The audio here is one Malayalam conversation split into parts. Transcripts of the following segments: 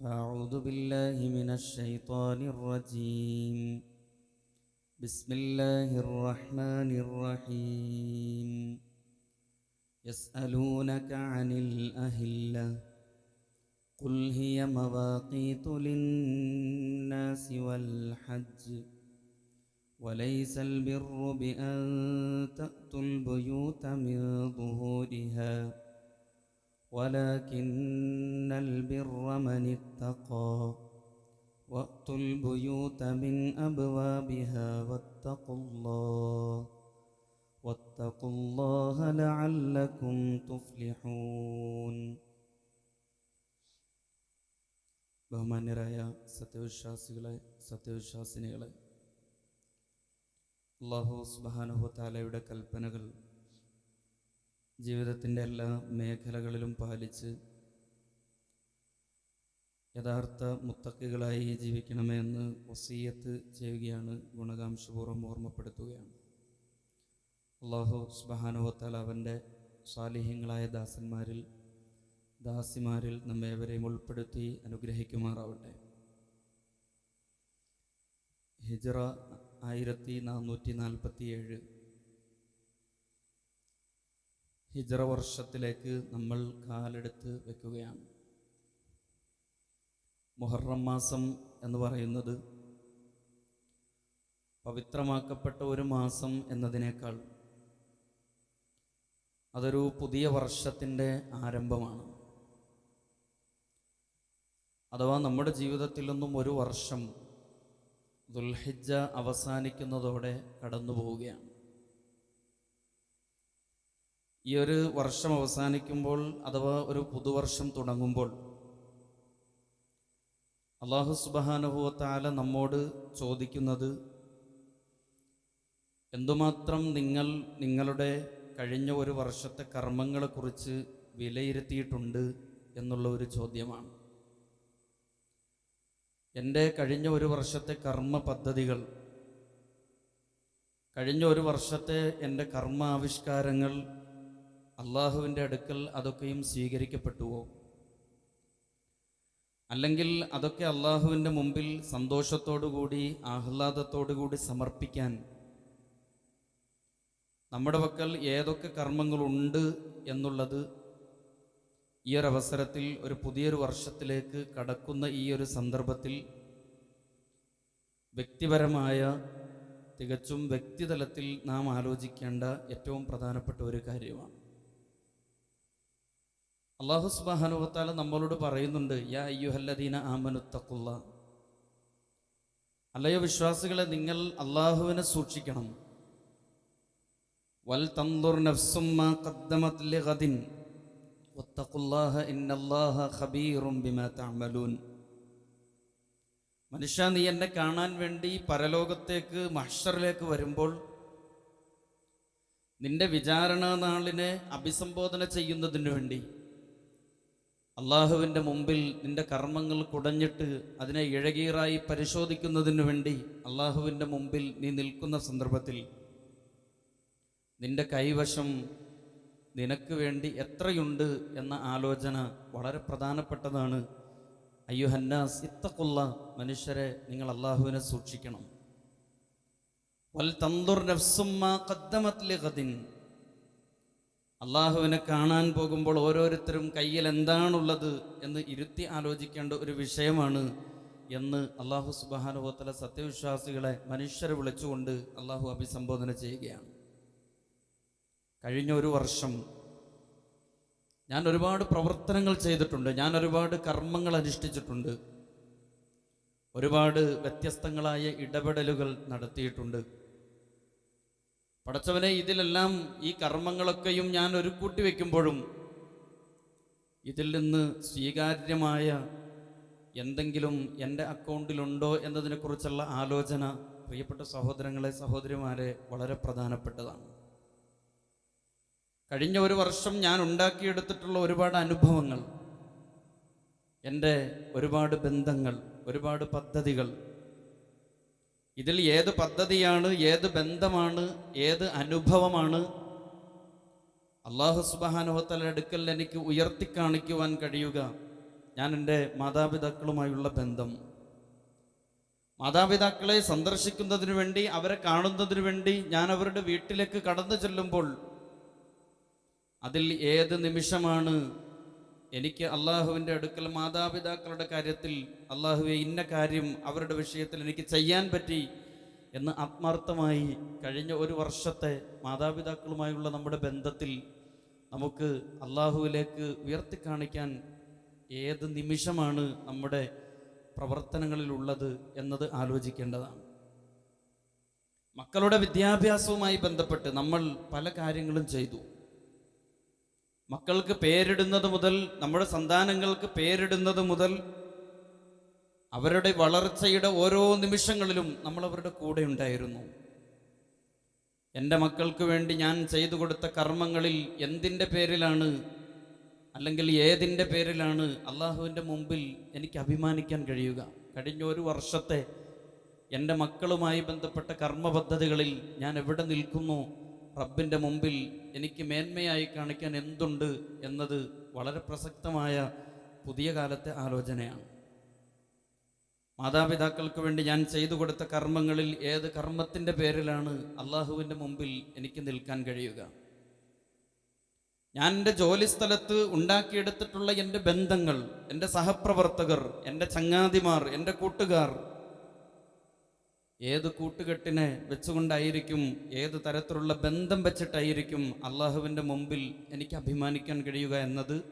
فأعوذ بالله من الشيطان الرجيم. بسم الله الرحمن الرحيم. يسألونك عن الأهلة. قل هي مواقيت للناس والحج. وليس البر بأن تأتوا البيوت من ظهورها. ولكن البر من اتقى وأتوا البيوت من أبوابها واتقوا الله واتقوا الله لعلكم تفلحون ബഹുമാന്യരായ സത്യവിശ്വാസികളെ സത്യവിശ്വാസിനികളെ അള്ളാഹു സുബാനുഹത്താലയുടെ കൽപ്പനകൾ ജീവിതത്തിന്റെ എല്ലാ മേഖലകളിലും പാലിച്ച് യഥാർത്ഥ മുത്തക്കുകളായി ജീവിക്കണമെന്ന് വസീയത്ത് ചെയ്യുകയാണ് ഗുണകാംക്ഷപൂർവം ഓർമ്മപ്പെടുത്തുകയാണ്. അള്ളാഹു സുബാനുവത്താൽ അവന്റെ സാലിഹ്യങ്ങളായ ദാസന്മാരിൽ ദാസിമാരിൽ നമ്മേവരെയും ഉൾപ്പെടുത്തി അനുഗ്രഹിക്കുമാറാവട്ടെ. ഹിജറ ആയിരത്തി നാനൂറ്റി നാൽപ്പത്തി ഏഴ് ഹിജറ വർഷത്തിലേക്ക് നമ്മൾ കാലെടുത്ത് വെക്കുകയാണ്. മുഹറം മാസം എന്ന് പറയുന്നത് പവിത്രമാക്കപ്പെട്ട ഒരു മാസം എന്നതിനേക്കാൾ അതൊരു പുതിയ വർഷത്തിന്റെ ആരംഭമാണ്. അഥവാ നമ്മുടെ ജീവിതത്തിൽ നിന്നും ഒരു വർഷം ദുൽഹിജ അവസാനിക്കുന്നതോടെ കടന്നു പോവുകയാണ് ഈ ഒരു വർഷം അവസാനിക്കുമ്പോൾ അഥവാ ഒരു പുതുവർഷം തുടങ്ങുമ്പോൾ അള്ളാഹു സുബാനുഭവത്താല നമ്മോട് ചോദിക്കുന്നത് എന്തുമാത്രം നിങ്ങൾ നിങ്ങളുടെ കഴിഞ്ഞ ഒരു വർഷത്തെ കർമ്മങ്ങളെക്കുറിച്ച് വിലയിരുത്തിയിട്ടുണ്ട് എന്നുള്ള ഒരു ചോദ്യമാണ്. എന്റെ കഴിഞ്ഞ ഒരു വർഷത്തെ കർമ്മ പദ്ധതികൾ കഴിഞ്ഞ ഒരു വർഷത്തെ എന്റെ കർമ്മ ആവിഷ്കാരങ്ങൾ അള്ളാഹുവിന്റെ അടുക്കൽ അതൊക്കെയും സ്വീകരിക്കപ്പെട്ടുവോ? അല്ലെങ്കിൽ അതൊക്കെ അള്ളാഹുവിന്റെ മുമ്പിൽ സന്തോഷത്തോടുകൂടി ആഹ്ലാദത്തോടുകൂടി സമർപ്പിക്കാൻ നമ്മുടെ പക്കൽ ഏതൊക്കെ കർമ്മങ്ങളുണ്ട് എന്നുള്ളത് ഈ ഒരു അവസരത്തിൽ ഒരു പുതിയൊരു വർഷത്തിലേക്ക് കടക്കുന്ന ഈ ഒരു സന്ദർഭത്തിൽ വ്യക്തിപരമായ തികച്ചും വ്യക്തിതലത്തിൽ നാം ആലോചിക്കേണ്ട ഏറ്റവും പ്രധാനപ്പെട്ട ഒരു കാര്യമാണ്. അള്ളാഹു സുബാനുഭത്താല നമ്മളോട് പറയുന്നുണ്ട് യാ അയ്യുഹല്ലദീന ആമനുത്തക്കുള്ള അല്ലയോ വിശ്വാസികളെ നിങ്ങൾ അള്ളാഹുവിനെ സൂക്ഷിക്കണം. വൽ തന്തുർ നഫ്സുമ്മ ഇന്നല്ലാഹ ബിമാ തഅമലൂൻ. മനുഷ്യ നീ എന്നെ കാണാൻ വേണ്ടി പരലോകത്തേക്ക് മഹ്ഷറിലേക്ക് വരുമ്പോൾ നിന്റെ വിചാരണ നാളിനെ അഭിസംബോധന ചെയ്യുന്നതിന് വേണ്ടി അള്ളാഹുവിന്റെ മുമ്പിൽ നിന്റെ കർമ്മങ്ങൾ കുടഞ്ഞിട്ട് അതിനെ ഇഴകീറായി പരിശോധിക്കുന്നതിന് വേണ്ടി അള്ളാഹുവിന്റെ മുമ്പിൽ നീ നിൽക്കുന്ന സന്ദർഭത്തിൽ നിന്റെ കൈവശം നിനക്ക് വേണ്ടി എത്രയുണ്ട് എന്ന ആലോചന വളരെ പ്രധാനപ്പെട്ടതാണ്. അയ്യുഹന്നാസ് ഇത്തക്കുള്ള മനുഷ്യരെ നിങ്ങൾ അള്ളാഹുവിനെ സൂക്ഷിക്കണം. വൽ തന്തുർ അള്ളാഹുവിനെ കാണാൻ പോകുമ്പോൾ ഓരോരുത്തരും കയ്യിൽ എന്താണുള്ളത് എന്ന് ഇരുത്തി ആലോചിക്കേണ്ട ഒരു വിഷയമാണ് എന്ന് അള്ളാഹു സുബാനുഭവത്തിലെ സത്യവിശ്വാസികളെ മനുഷ്യരെ വിളിച്ചുകൊണ്ട് അള്ളാഹു അഭിസംബോധന ചെയ്യുകയാണ്. കഴിഞ്ഞ ഒരു വർഷം ഞാൻ ഒരുപാട് പ്രവർത്തനങ്ങൾ ചെയ്തിട്ടുണ്ട്. ഞാൻ ഒരുപാട് കർമ്മങ്ങൾ അനുഷ്ഠിച്ചിട്ടുണ്ട്. ഒരുപാട് വ്യത്യസ്തങ്ങളായ ഇടപെടലുകൾ നടത്തിയിട്ടുണ്ട്. പടച്ചവനെ ഇതിലെല്ലാം ഈ കർമ്മങ്ങളൊക്കെയും ഞാൻ ഒരു കൂട്ടി ഇതിൽ നിന്ന് സ്വീകാര്യമായ എന്തെങ്കിലും എന്റെ അക്കൗണ്ടിലുണ്ടോ എന്നതിനെക്കുറിച്ചുള്ള ആലോചന പ്രിയപ്പെട്ട സഹോദരങ്ങളെ സഹോദരിമാരെ വളരെ പ്രധാനപ്പെട്ടതാണ്. കഴിഞ്ഞ ഒരു വർഷം ഞാൻ ഉണ്ടാക്കിയെടുത്തിട്ടുള്ള ഒരുപാട് അനുഭവങ്ങൾ എന്റെ ഒരുപാട് ബന്ധങ്ങൾ ഒരുപാട് പദ്ധതികൾ ഇതിൽ ഏത് പദ്ധതിയാണ് ഏത് ബന്ധമാണ് ഏത് അനുഭവമാണ്? അള്ളാഹു സുബാനുഹത്തല അടുക്കൽ എനിക്ക് ഉയർത്തി കാണിക്കുവാൻ കഴിയുക. ഞാൻ എന്റെ മാതാപിതാക്കളുമായുള്ള ബന്ധം. മാതാപിതാക്കളെ സന്ദർശിക്കുന്നതിന് വേണ്ടി അവരെ കാണുന്നതിന് വേണ്ടി ഞാൻ അവരുടെ വീട്ടിലേക്ക് കടന്നു ചെല്ലുമ്പോൾ അതിൽ ഏത് നിമിഷമാണ് എനിക്ക് അള്ളാഹുവിന്റെ അടുക്കൽ മാതാപിതാക്കളുടെ കാര്യത്തിൽ അള്ളാഹുവെ ഇന്ന കാര്യം അവരുടെ വിഷയത്തിൽ എനിക്ക് ചെയ്യാൻ പറ്റി എന്ന് ആത്മാർത്ഥമായി കഴിഞ്ഞ ഒരു വർഷത്തെ മാതാപിതാക്കളുമായുള്ള നമ്മുടെ ബന്ധത്തിൽ നമുക്ക് അള്ളാഹുവിലേക്ക് ഉയർത്തി കാണിക്കാൻ ഏത് നിമിഷമാണ് നമ്മുടെ പ്രവർത്തനങ്ങളിലുള്ളത് എന്നത് ആലോചിക്കേണ്ടതാണ്. മക്കളുടെ വിദ്യാഭ്യാസവുമായി ബന്ധപ്പെട്ട് നമ്മൾ പല കാര്യങ്ങളും ചെയ്തു. മക്കൾക്ക് പേരിടുന്നത് മുതൽ നമ്മുടെ സന്താനങ്ങൾക്ക് പേരിടുന്നത് മുതൽ അവരുടെ വളർച്ചയുടെ ഓരോ നിമിഷങ്ങളിലും നമ്മൾ അവരുടെ കൂടെ ഉണ്ടായിരുന്നു. എന്റെ മക്കൾക്ക് വേണ്ടി ഞാൻ ചെയ്തു കൊടുത്ത കർമ്മങ്ങളിൽ എന്തിന്റെ പേരിലാണ് അല്ലെങ്കിൽ ഏതിന്റെ പേരിലാണ് അള്ളാഹുവിന്റെ മുമ്പിൽ എനിക്ക് അഭിമാനിക്കാൻ കഴിയുക? കഴിഞ്ഞ ഒരു വർഷത്തെ എന്റെ മക്കളുമായി ബന്ധപ്പെട്ട കർമ്മ പദ്ധതികളിൽ ഞാൻ എവിടെ നിൽക്കുന്നു? റബ്ബിന്റെ മുമ്പിൽ എനിക്ക് മേന്മയായി കാണിക്കാൻ എന്തുണ്ട് എന്നത് വളരെ പ്രസക്തമായ പുതിയ കാലത്തെ ആലോചനയാണ്. മാതാപിതാക്കൾക്ക് വേണ്ടി ഞാൻ ചെയ്തു കൊടുത്ത കർമ്മങ്ങളിൽ ഏത് കർമ്മത്തിന്റെ പേരിലാണ് അള്ളാഹുവിന്റെ മുമ്പിൽ എനിക്ക് നിൽക്കാൻ കഴിയുക? ഞാൻ എന്റെ ജോലി സ്ഥലത്ത് ഉണ്ടാക്കിയെടുത്തിട്ടുള്ള എന്റെ ബന്ധങ്ങൾ എന്റെ സഹപ്രവർത്തകർ എന്റെ ചങ്ങാതിമാർ എന്റെ കൂട്ടുകാർ ഏത് കൂട്ടുകെട്ടിനെ വെച്ചുകൊണ്ടായിരിക്കും ഏത് തരത്തിലുള്ള ബന്ധം വെച്ചിട്ടായിരിക്കും അള്ളാഹുവിന്റെ മുമ്പിൽ എനിക്ക് അഭിമാനിക്കാൻ കഴിയുക എന്നത്?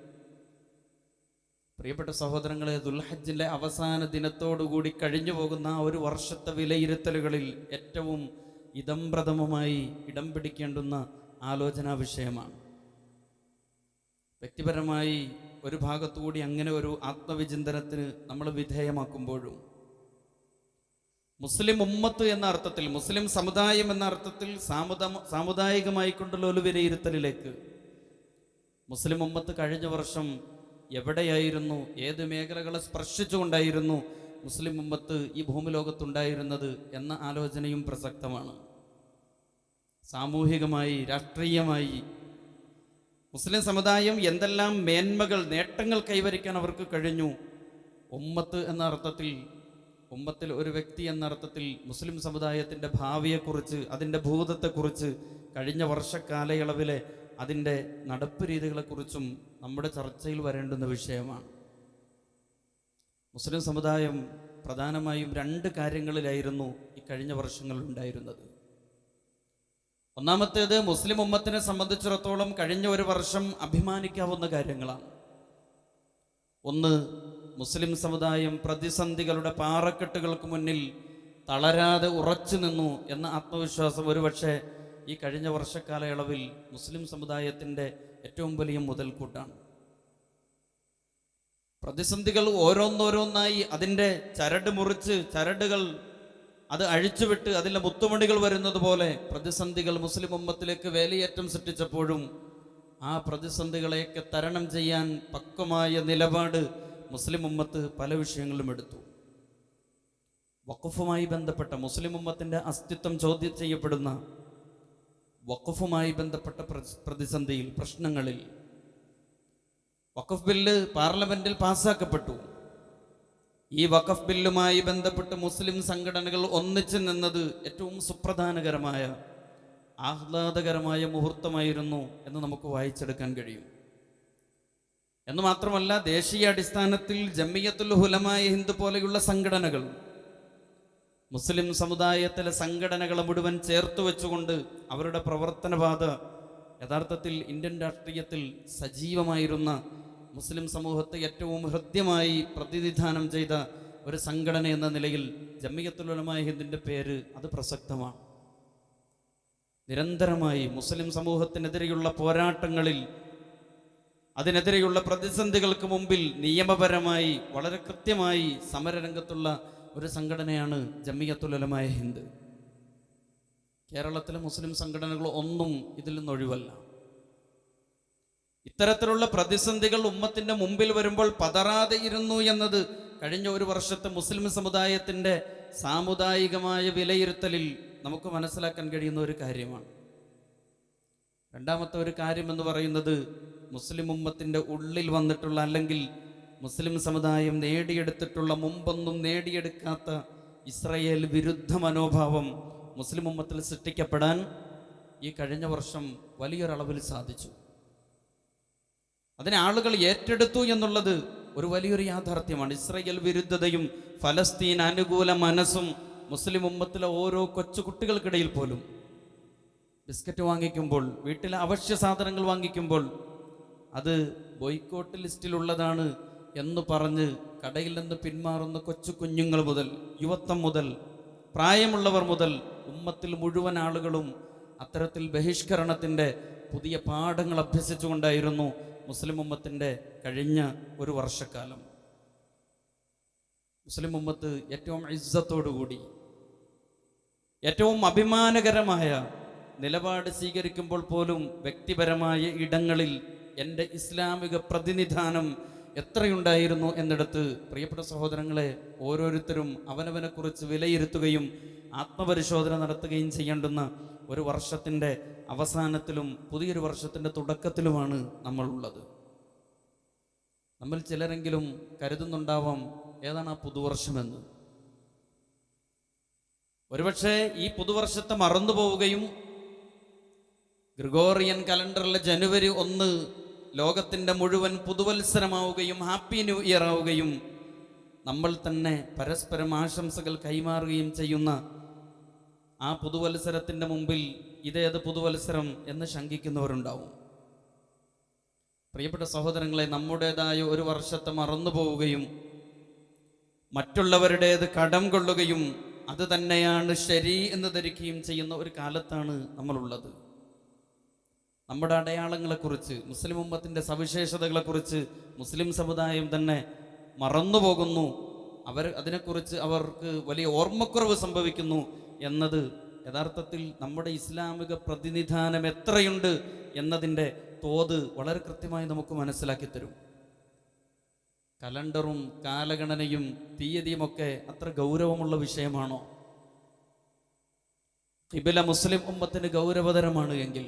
പ്രിയപ്പെട്ട സഹോദരങ്ങളെ ദുൽഹജ്ജിന്റെ അവസാന ദിനത്തോടുകൂടി കഴിഞ്ഞു പോകുന്ന ആ ഒരു വർഷത്തെ വിലയിരുത്തലുകളിൽ ഏറ്റവും ഇതംപ്രഥമമായി ഇടം പിടിക്കേണ്ടുന്ന ആലോചനാ വിഷയമാണ്. വ്യക്തിപരമായി ഒരു ഭാഗത്തുകൂടി അങ്ങനെ ഒരു ആത്മവിചിന്തനത്തിന് നമ്മൾ വിധേയമാക്കുമ്പോഴും മുസ്ലിം ഉമ്മത്ത് എന്ന അർത്ഥത്തിൽ മുസ്ലിം സമുദായം എന്ന അർത്ഥത്തിൽ സാമുദ സാമുദായികമായി കൊണ്ടുള്ള ഒരു വിലയിരുത്തലിലേക്ക്. മുസ്ലിം ഉമ്മത്ത് കഴിഞ്ഞ വർഷം എവിടെയായിരുന്നു? ഏത് മേഖലകളെ സ്പർശിച്ചുകൊണ്ടായിരുന്നു മുസ്ലിം ഉമ്മത്ത് ഈ ഭൂമിലോകത്തുണ്ടായിരുന്നത് എന്ന ആലോചനയും പ്രസക്തമാണ്. സാമൂഹികമായി രാഷ്ട്രീയമായി മുസ്ലിം സമുദായം എന്തെല്ലാം മേന്മകൾ നേട്ടങ്ങൾ കൈവരിക്കാൻ അവർക്ക് കഴിഞ്ഞു? ഉമ്മത്ത് എന്ന അർത്ഥത്തിൽ ഉമ്മത്തിൽ ഒരു വ്യക്തി എന്ന അർത്ഥത്തിൽ മുസ്ലിം സമുദായത്തിന്റെ ഭാവിയെക്കുറിച്ച് അതിന്റെ ഭൂതത്തെക്കുറിച്ച് കഴിഞ്ഞ വർഷക്കാലയളവിലെ അതിന്റെ നടപ്പ് രീതികളെക്കുറിച്ചും നമ്മുടെ ചർച്ചയിൽ വരേണ്ടുന്ന വിഷയമാണ്. മുസ്ലിം സമുദായം പ്രധാനമായും രണ്ട് കാര്യങ്ങളിലായിരുന്നു ഈ കഴിഞ്ഞ വർഷങ്ങളിൽ ഉണ്ടായിരുന്നത് ഒന്നാമത്തേത് മുസ്ലിം ഉമ്മത്തിനെ സംബന്ധിച്ചിടത്തോളം കഴിഞ്ഞ ഒരു വർഷം അഭിമാനിക്കാവുന്ന കാര്യങ്ങളാണ്. ഒന്ന് മുസ്ലിം സമുദായം പ്രതിസന്ധികളുടെ പാറക്കെട്ടുകൾക്ക് മുന്നിൽ തളരാതെ ഉറച്ചു നിന്നു എന്ന ആത്മവിശ്വാസം ഒരുപക്ഷെ ഈ കഴിഞ്ഞ വർഷക്കാലയളവിൽ മുസ്ലിം സമുദായത്തിന്റെ ഏറ്റവും വലിയ മുതൽക്കൂട്ടാണ്. പ്രതിസന്ധികൾ ഓരോന്നോരോന്നായി അതിന്റെ ചരട് മുറിച്ച് ചരടുകൾ അത് അഴിച്ചുവിട്ട് അതിലെ മുത്തുമണികൾ വരുന്നത് പോലെ പ്രതിസന്ധികൾ മുസ്ലിം ഉമ്മത്തിലേക്ക് വേലിയേറ്റം സൃഷ്ടിച്ചപ്പോഴും ആ പ്രതിസന്ധികളെയൊക്കെ തരണം ചെയ്യാൻ പക്വമായ നിലപാട് മുസ്ലിം ഉമ്മത്ത് പല വിഷയങ്ങളും എടുത്തു. വഖഫുമായി ബന്ധപ്പെട്ട മുസ്ലിം ഉമ്മത്തിന്റെ അസ്തിത്വം ചോദ്യം ചെയ്യപ്പെടുന്ന വഖഫുമായി ബന്ധപ്പെട്ട പ്രതിസന്ധിയിൽ പ്രശ്നങ്ങളിൽ വഖഫ് ബില്ല് പാർലമെന്റിൽ പാസ്സാക്കപ്പെട്ടു. ഈ വഖഫ് ബില്ലുമായി ബന്ധപ്പെട്ട് മുസ്ലിം സംഘടനകൾ ഒന്നിച്ചു നിന്നത് ഏറ്റവും സുപ്രധാനകരമായ ആഹ്ലാദകരമായ മുഹൂർത്തമായിരുന്നു എന്ന് നമുക്ക് വായിച്ചെടുക്കാൻ കഴിയും. എന്ന് മാത്രമല്ല ദേശീയ അടിസ്ഥാനത്തിൽ ജമ്മിയത്തുൽ ഹുലമായ ഹിന്ദു പോലെയുള്ള സംഘടനകൾ മുസ്ലിം സമുദായത്തിലെ സംഘടനകളെ മുഴുവൻ ചേർത്ത് വെച്ചുകൊണ്ട് അവരുടെ പ്രവർത്തനപാത യഥാർത്ഥത്തിൽ ഇന്ത്യൻ രാഷ്ട്രീയത്തിൽ സജീവമായിരുന്ന മുസ്ലിം സമൂഹത്തെ ഏറ്റവും ഹൃദ്യമായി പ്രതിനിധാനം ചെയ്ത ഒരു സംഘടന എന്ന നിലയിൽ ജമ്മിയത്തുലമായ ഹിന്ദിന്റെ പേര് അത് പ്രസക്തമാണ്. നിരന്തരമായി മുസ്ലിം സമൂഹത്തിനെതിരെയുള്ള പോരാട്ടങ്ങളിൽ അതിനെതിരെയുള്ള പ്രതിസന്ധികൾക്ക് മുമ്പിൽ നിയമപരമായി വളരെ കൃത്യമായി സമരരംഗത്തുള്ള ഒരു സംഘടനയാണ് ജമ്മിയത്തുലമായ ഹിന്ദ്. കേരളത്തിലെ മുസ്ലിം സംഘടനകൾ ഒന്നും ഇതിൽ നിന്ന് ഒഴിവല്ല. ഇത്തരത്തിലുള്ള പ്രതിസന്ധികൾ ഉമ്മത്തിന്റെ മുമ്പിൽ വരുമ്പോൾ പതറാതെ ഇരുന്നു എന്നത് കഴിഞ്ഞ ഒരു വർഷത്തെ മുസ്ലിം സമുദായത്തിന്റെ സാമുദായികമായ വിലയിരുത്തലിൽ നമുക്ക് മനസ്സിലാക്കാൻ കഴിയുന്ന ഒരു കാര്യമാണ്. രണ്ടാമത്തെ ഒരു കാര്യം എന്ന് പറയുന്നത് മുസ്ലിം ഉമ്മത്തിന്റെ ഉള്ളിൽ വന്നിട്ടുള്ള അല്ലെങ്കിൽ മുസ്ലിം സമുദായം നേടിയെടുത്തിട്ടുള്ള മുമ്പൊന്നും നേടിയെടുക്കാത്ത ഇസ്രയേൽ വിരുദ്ധ മനോഭാവം മുസ്ലിം ഉമ്മത്തിൽ സൃഷ്ടിക്കപ്പെടാൻ ഈ കഴിഞ്ഞ വർഷം വലിയൊരളവിൽ സാധിച്ചു. അതിനെ ആളുകൾ ഏറ്റെടുത്തു എന്നുള്ളത് ഒരു വലിയൊരു യാഥാർത്ഥ്യമാണ്. ഇസ്രയേൽ വിരുദ്ധതയും ഫലസ്തീൻ അനുകൂല മനസ്സും മുസ്ലിം ഉമ്മത്തിലെ ഓരോ കൊച്ചു കുട്ടികൾക്കിടയിൽ പോലും ബിസ്ക്കറ്റ് വാങ്ങിക്കുമ്പോൾ വീട്ടിലെ അവശ്യ സാധനങ്ങൾ വാങ്ങിക്കുമ്പോൾ അത് ബോയ്ക്കോട്ട് ലിസ്റ്റിലുള്ളതാണ് എന്ന് പറഞ്ഞ് കടയിൽ നിന്ന് പിന്മാറുന്ന കൊച്ചു കുഞ്ഞുങ്ങൾ മുതൽ യുവത്വം മുതൽ പ്രായമുള്ളവർ മുതൽ ഉമ്മത്തിൽ മുഴുവൻ ആളുകളും അത്തരത്തിൽ ബഹിഷ്കരണത്തിന്റെ പുതിയ പാഠങ്ങൾ അഭ്യസിച്ചുകൊണ്ടായിരുന്നു മുസ്ലിം ഉമ്മത്തിന്റെ കഴിഞ്ഞ ഒരു വർഷക്കാലം. മുസ്ലിം ഉമ്മത്ത് ഏറ്റവും ഇസ്സത്തോടുകൂടി ഏറ്റവും അഭിമാനകരമായ നിലപാട് സ്വീകരിക്കുമ്പോൾ പോലും വ്യക്തിപരമായ ഇടങ്ങളിൽ എന്റെ ഇസ്ലാമിക പ്രതിനിധാനം എത്രയുണ്ടായിരുന്നു എന്നിടത്ത് പ്രിയപ്പെട്ട സഹോദരങ്ങളെ ഓരോരുത്തരും അവനവനെക്കുറിച്ച് വിലയിരുത്തുകയും ആത്മപരിശോധന നടത്തുകയും ചെയ്യേണ്ടുന്ന ഒരു വർഷത്തിന്റെ അവസാനത്തിലും പുതിയൊരു വർഷത്തിന്റെ തുടക്കത്തിലുമാണ് നമ്മളുള്ളത്. നമ്മൾ ചിലരെങ്കിലും കരുതുന്നുണ്ടാവാം ഏതാണ് ആ പുതുവർഷമെന്ന്. ഒരുപക്ഷെ ഈ പുതുവർഷത്തെ മറന്നു പോവുകയും ഗ്രിഗോറിയൻ കലണ്ടറിലെ ജനുവരി ഒന്ന് ലോകത്തിന്റെ മുഴുവൻ പുതുവത്സരമാവുകയും ഹാപ്പി ന്യൂ ഇയർ ആവുകയും നമ്മൾ തന്നെ പരസ്പരം ആശംസകൾ കൈമാറുകയും ചെയ്യുന്ന ആ പുതുവത്സരത്തിന്റെ മുമ്പിൽ ഇതേത് പുതുവത്സരം എന്ന് ശങ്കിക്കുന്നവരുണ്ടാവും. പ്രിയപ്പെട്ട സഹോദരങ്ങളെ നമ്മുടേതായ ഒരു വർഷത്തെ മറന്നു പോവുകയും മറ്റുള്ളവരുടേത് കടം കൊള്ളുകയും അത് തന്നെയാണ് ശരി എന്ന് ധരിക്കുകയും ചെയ്യുന്ന ഒരു കാലത്താണ് നമ്മളുള്ളത്. നമ്മുടെ അടയാളങ്ങളെക്കുറിച്ച് മുസ്ലിം ഉമ്മത്തിന്റെ സവിശേഷതകളെക്കുറിച്ച് മുസ്ലിം സമുദായം തന്നെ മറന്നുപോകുന്നു. അവർ അതിനെക്കുറിച്ച് അവർക്ക് വലിയ ഓർമ്മക്കുറവ് സംഭവിക്കുന്നു എന്നത് യഥാർത്ഥത്തിൽ നമ്മുടെ ഇസ്ലാമിക പ്രതിനിധാനം എത്രയുണ്ട് എന്നതിന്റെ തോത് വളരെ കൃത്യമായി നമുക്ക് മനസ്സിലാക്കി തരും. കലണ്ടറും കാലഗണനയും തീയതിയുമൊക്കെ അത്ര ഗൗരവമുള്ള വിഷയമാണോ? കിബില മുസ്ലിം ഉമ്മത്തിന് ഗൗരവതരമാണ് എങ്കിൽ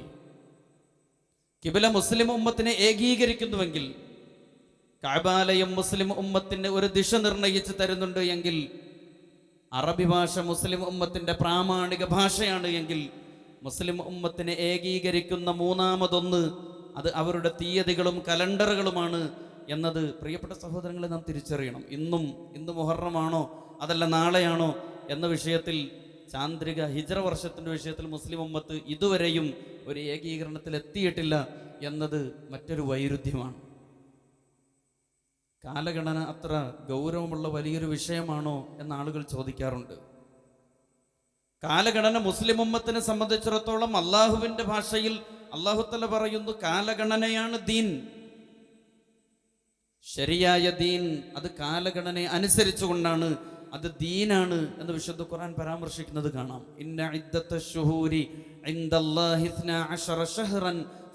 കിബില മുസ്ലിം ഉമ്മത്തിനെ ഏകീകരിക്കുന്നുവെങ്കിൽ കാബാലയം മുസ്ലിം ഉമ്മത്തിന് ഒരു ദിശ നിർണയിച്ച് തരുന്നുണ്ട് എങ്കിൽ അറബി ഭാഷ മുസ്ലിം ഉമ്മത്തിന്റെ പ്രാമാണിക ഭാഷയാണ് എങ്കിൽ മുസ്ലിം ഉമ്മത്തിനെ ഏകീകരിക്കുന്ന മൂന്നാമതൊന്ന് അത് അവരുടെ തീയതികളും കലണ്ടറുകളുമാണ് എന്നത് പ്രിയപ്പെട്ട സഹോദരങ്ങളെ നാം തിരിച്ചറിയണം. ഇന്നും ഇന്ന് മുഹറമാണോ അതല്ല നാളെയാണോ എന്ന വിഷയത്തിൽ ചാന്ദ്രിക ഹിജറ വർഷത്തിന്റെ വിഷയത്തിൽ മുസ്ലിം ഉമ്മത്ത് ഇതുവരെയും ഒരു ഏകീകരണത്തിൽ എത്തിയിട്ടില്ല എന്നത് മറ്റൊരു വൈരുദ്ധ്യമാണ്. കാലഗണന അത്ര ഗൗരവമുള്ള വലിയൊരു വിഷയമാണോ എന്ന് ആളുകൾ ചോദിക്കാറുണ്ട്. കാലഗണന മുസ്ലിം ഉമ്മത്തിനെ സംബന്ധിച്ചിടത്തോളം അള്ളാഹുവിന്റെ ഭാഷയിൽ അള്ളാഹുത്തല പറയുന്നു കാലഗണനയാണ് ദീൻ. ശരിയായ ദീൻ അത് കാലഗണനയെ അനുസരിച്ചുകൊണ്ടാണ് അത് ദീനാണ് എന്ന് വിശുദ്ധ ഖുർആൻ പരാമർശിക്കുന്നത് കാണാം. ഇന്ന